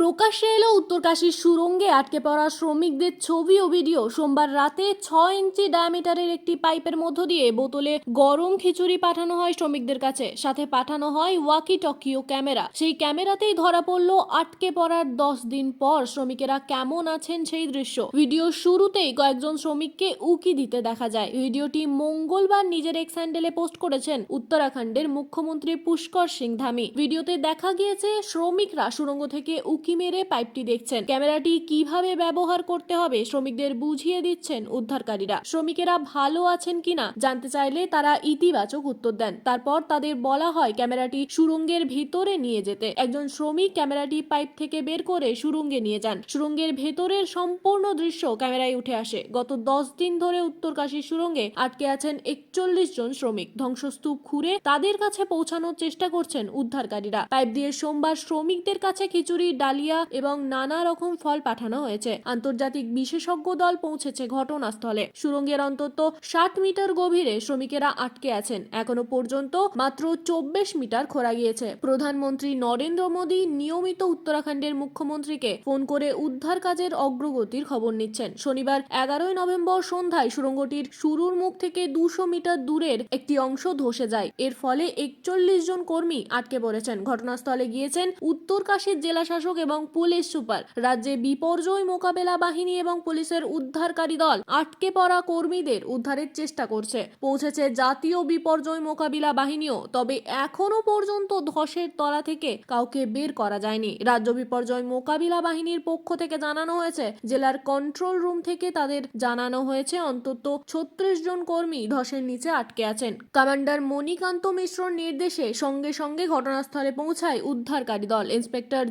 প্রকাশ্যে এলো উত্তরকাশীর সুরঙ্গে আটকে পড়া শ্রমিকদের ছবি ও ভিডিও। সোমবার রাতে ছয় ইঞ্চি ডায়ামিটারের একটি পাইপের মধ্য দিয়ে বোতলে গরম খিচুড়ি পাঠানো হয় শ্রমিকদের কাছে। সাথে পাঠানো হয় ওয়াকি টকি ও ক্যামেরা। সেই ক্যামেরাতেই ধরা পড়ল আটকে পড়ার দশ দিন পর শ্রমিকেরা কেমন আছেন সেই দৃশ্য। ভিডিও শুরুতেই কয়েকজন শ্রমিককে উকি দিতে দেখা যায়। ভিডিওটি মঙ্গলবার নিজের এক্স হ্যান্ডেলে পোস্ট করেছেন উত্তরাখণ্ডের মুখ্যমন্ত্রী পুষ্কর সিং ধামি ভিডিওতে দেখা গিয়েছে, শ্রমিকরা সুড়ঙ্গ থেকে উকি মেরে পাইপটি দেখছেন। ক্যামেরাটি কীভাবে ব্যবহার করতে হবে শ্রমিকদের বুঝিয়ে দিচ্ছেন উদ্ধারকারীরা। শ্রমিকেরা ভালো আছেন কিনা জানতে চাইলে তারা ইতিবাচক উত্তর দেন। তারপর তাদের বলা হয় ক্যামেরাটি সুড়ঙ্গের ভিতরে নিয়ে যেতে। একজন শ্রমিক ক্যামেরাটি পাইপ থেকে বের করে সুড়ঙ্গে নিয়ে যান। সুড়ঙ্গের ভেতরের সম্পূর্ণ দৃশ্য ক্যামেরায় উঠে আসে। গত দশ দিন ধরে উত্তরকাশী সুড়ঙ্গে আটকে আছেন একচল্লিশ জন শ্রমিক। ধ্বংসস্তূপ খুঁড়ে তাদের কাছে পৌঁছানোর চেষ্টা করছেন উদ্ধারকারীরা। পাইপ দিয়ে সোমবার শ্রমিকদের কাছে খিচুড়ি ডালিয়া এবং নানা রকম ফল পাঠানো হয়েছে। আন্তর্জাতিক বিশেষজ্ঞ দল পৌঁছেছে ঘটনাস্থলে। সুড়ঙ্গের অন্তত ষাট মিটার গভীরে শ্রমিকেরা আটকে আছেন। এখনও পর্যন্ত মাত্র চব্বিশ মিটার খোঁড়া গিয়েছে। প্রধানমন্ত্রী নরেন্দ্র মোদী নিয়মিত উত্তরাখণ্ডের মুখ্যমন্ত্রীকে ফোন করে উদ্ধার কাজের অগ্রগতির খবর নিচ্ছেন। শনিবার এগারোই নভেম্বর সন্ধ্যায় সুড়ঙ্গটির শুরুর মুখ থেকে দুশো মিটার দূরের একটি অংশ ধসে যায়। এর ফলে একচল্লিশ জন কর্মী আটকে পড়েছেন। ঘটনাস্থলে গিয়েছেন উত্তরকাশীর জেলা শাসক এবং পুলিশ সুপার। রাজ্যে বিপর্যয় মোকাবেলা বাহিনী এবং পুলিশের উদ্ধারকারী দল আটকে পড়া কর্মীদের উদ্ধারের চেষ্টা করছে। পৌঁছেছে জাতীয় বিপর্যয় মোকাবিলা বাহিনীও, তবে এখনও পর্যন্ত ধসের তলা থেকে কাউকে বের করা যায়নি। রাজ্য বিপর্যয় মোকাবিলা বাহিনীর পক্ষ থেকে জানানো হয়েছে, জেলার কন্ট্রোল রুম থেকে তাদের জানানো হয়েছে, অন্তত ছত্রিশ জন কর্মী ধসের নিচে আটকে আছেন। কমান্ডার মণিকান্ত মিশ্রর নির্দেশে সঙ্গে সঙ্গে ঘটনাস্থলে পৌঁছায় উদ্ধারকারী দল। ইন্সপেক্টর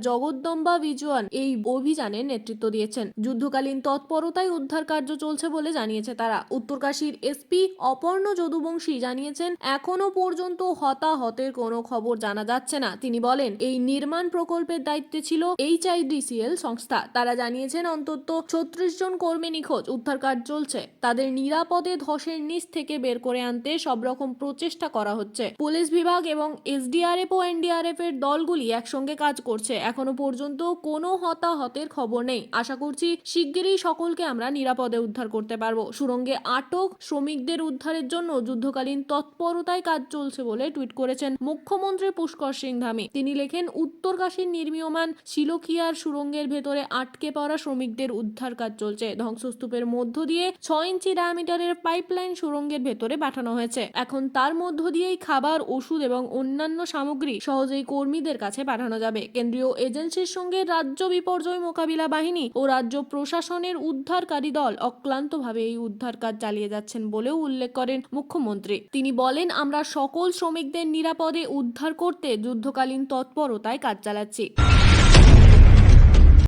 জগদ্দম্বা ভিজুয়ান এই অভিযানে নেতৃত্ব দিয়েছেন। যুদ্ধকালীন তৎপরতায় উদ্ধার কার্য চলছে বলে জানিয়েছে তারা। উত্তরকাশীর এসপি অপর্ণ যদুবংশী জানিয়েছেন এখনও পর্যন্ত হতাহতের কোনো খবর জানা যাচ্ছে না। তিনি বলেন, এই নির্মাণ প্রকল্পের দায়িত্বে ছিল এইচআইডিসিএল সংস্থা। তারা জানিয়েছেন, অন্তত ছত্রিশ জন কর্মী নিখোঁজ উদ্ধার কাজ চলছে। তাদের নিরাপদে ধসের নিচ থেকে বের করে আনতে সব রকম প্রচেষ্টা করা হচ্ছে। পুলিশ বিভাগ এবং এসডিআরএফ ও এনডিআরএফ এর দলগুলি একসঙ্গে কাজ করছে। এখনও পর্যন্ত কোনো হতাহতের খবর নেই। আশা করছি শিগগিরই সকলকে আমরা নিরাপদে উদ্ধার করতে পারব। সুরঙ্গে আটক শ্রমিকদের উদ্ধারের জন্য যুদ্ধকালীন তৎপরতায় কাজ চলছে বলে টুইট করেছেন মুখ্যমন্ত্রী পুষ্কর সিং ধামি তিনি লেখেন, উত্তরকাশীর নির্মীয়মান শিলকিয়ার সুরঙ্গের ভেতরে আটকে পড়া শ্রমিকদের উদ্ধার কাজ চলছে। ধ্বংসস্তূপের মধ্য দিয়ে ছয় ইঞ্চি ডায়ামিটারের পাইপলাইন সুরঙ্গের ভেতরে পাঠানো হয়েছে। এখন তার মধ্য দিয়েই খাবার, ওষুধ এবং অন্যান্য সামগ্রী সহজেই কর্মীদের কাছে পাঠানো যাবে। কেন্দ্রীয় এজেন্সির সঙ্গে রাজ্য বিপর্যয় মোকাবিলা বাহিনী ও রাজ্য প্রশাসনের উদ্ধারকারী দল অক্লান্তভাবে এই উদ্ধার কাজ চালিয়ে যাচ্ছেন বলেও উল্লেখ করেন মুখ্যমন্ত্রী। তিনি বলেন, আমরা সকল শ্রমিকদের নিরাপদে উদ্ধার করতে যুদ্ধকালীন তৎপরতায় কাজ চালাচ্ছি।